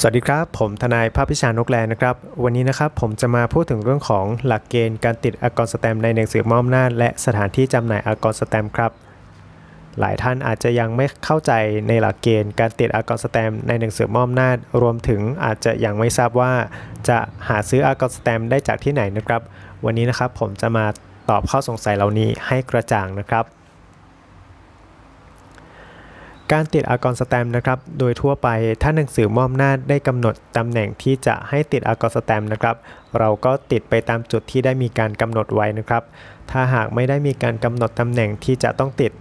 สวัสดีครับ ผมทนายภาพพิชานกแลนะครับ วันนี้นะครับผมจะมาพูดถึงเรื่องของหลักเกณฑ์การติดอากรสแตมในหนังสือมอบอำนาและสถานที่จำหน่ายอากรสแตมครับ หลายท่านอาจจะยังไม่เข้าใจในหลักเกณฑ์การติดอากรสแตมในหนังสือมอบอำนารวมถึงอาจจะยังไม่ทราบว่า จะหาซื้ออากรสแตมได้จากที่ไหนนะครับ วันนี้นะครับผมจะมาตอบข้อสงสัยเหล่านี้ให้กระจ่างนะครับ การติดอากรสแตมนะครับ โดยทั่วไปถ้าหนังสือมอบอำนาได้กำหนดตำแหน่งที่จะให้ติดอากรสแตมนะครับ เราก็ติดไปตามจุดที่ได้มีการกำหนดไว้นะครับ ถ้าหากไม่ได้มีการกำหนดตำแหน่งที่จะต้องติด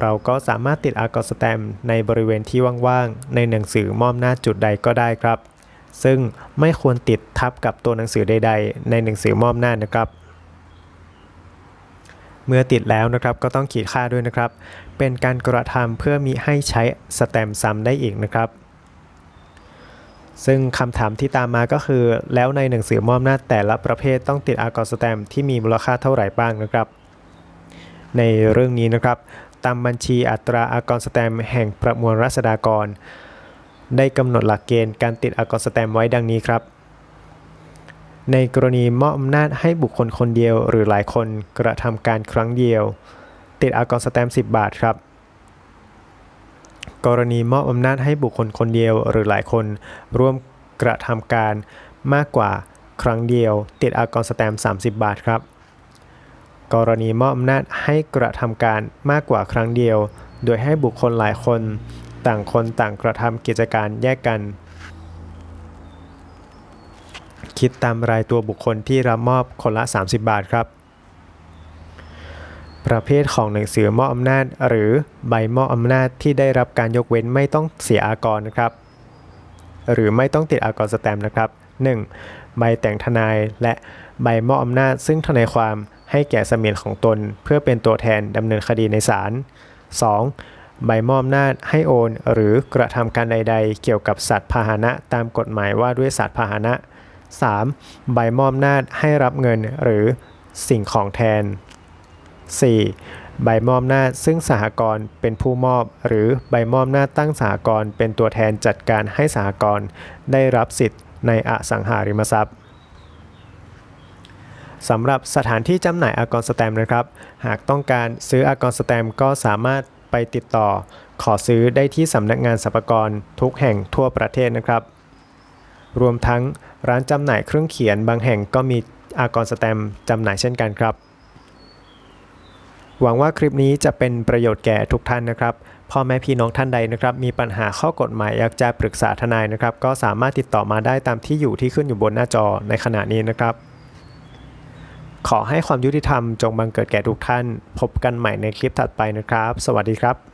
เราก็สามารถติดอากรสแตมในบริเวณที่ว่างๆในหนังสือมอบอำนาจุดใดก็ได้ครับ ซึ่งไม่ควรติดทับกับตัวหนังสือใด ๆ ในหนังสือมอบอำนานะครับ เมื่อติดแล้วนะครับก็ต้องขีดค่าด้วยนะครับ เป็นการกระทำเพื่อมีให้ใช้สแตมซ้ำได้อีกนะครับ ซึ่งคำถามที่ตามมาก็คือ แล้วในหนังสือมอบอำนาแต่ละประเภทต้องติดอากรสแตมที่มีมูลค่าเท่าไหร่บ้างนะครับ ในเรื่องนี้นะครับ ตามบัญชีอัตราอากรสแตมแห่งประมวลรัษฎากร ได้กำหนดหลักเกณฑ์การติดอากรสแตมไว้ดังนี้ครับ ในกรณีมอบอำนาจให้บุคคลคนเดียวหรือหลายคนกระทำการครั้งเดียว ติดอากรสแตมป์10 บาทครับ กรณีมอบอำนาจให้บุคคลคนเดียวหรือหลายคน ร่วมกระทำการมากกว่าครั้งเดียว ติดอากรสแตมป์30 บาทครับ กรณีมอบอำนาจให้กระทำการมากกว่าครั้งเดียว โดยให้บุคคลหลายคน ต่างคนต่างกระทำกิจการแยกกัน คิดตามรายตัวบุคคลที่รับมอบคนละ 30 บาทครับ ประเภทของหนังสือมอบอำนาจ หรือใบมอบอำนาจที่ได้รับการยกเว้นไม่ต้องเสียอากรนะครับ หรือไม่ต้องติดอากรสแตมนะครับ 1. ใบแต่งทนายและใบมอบอำนาจ ซึ่งทนายความให้แก่เสมียนของตน เพื่อเป็นตัวแทนดำเนินคดีในศาล 2. ใบมอบอำนาจให้โอน หรือกระทำการใด ๆ เกี่ยวกับสัตว์พาหนะตามกฎหมายว่าด้วยสัตว์พาหนะ 3. ใบมอบอำนาจให้รับเงินหรือสิ่งของแทน 4. ใบมอบอำนาจซึ่งสหกรณ์เป็นผู้มอบ หรือใบมอบอำนาจตั้งสหกรณ์เป็นตัวแทนจัดการให้สหกรณ์ได้รับสิทธิ์ในอสังหาริมทรัพย์สำหรับสถานที่จำหน่ายอากรสแตมนะครับ หากต้องการซื้ออากรสแตมก็สามารถไปติดต่อ ขอซื้อได้ที่สำนักงานสรรพากรทุกแห่งทั่วประเทศนะครับ รวมทั้งร้านจำหน่ายเครื่องเขียนบางแห่งก็มีอากรสแตมจำหน่ายเช่นกันครับ หวังว่าคลิปนี้จะเป็นประโยชน์แก่ทุกท่านนะครับ พ่อแม่พี่น้องท่านใดนะครับ มีปัญหาข้อกฎหมายอยากจะปรึกษาทนายนะครับ ก็สามารถติดต่อมาได้ตามที่อยู่ที่ขึ้นอยู่บนหน้าจอในขณะนี้นะครับ ขอให้ความยุติธรรมจงบังเกิดแก่ทุกท่าน พบกันใหม่ในคลิปถัดไปนะครับ สวัสดีครับ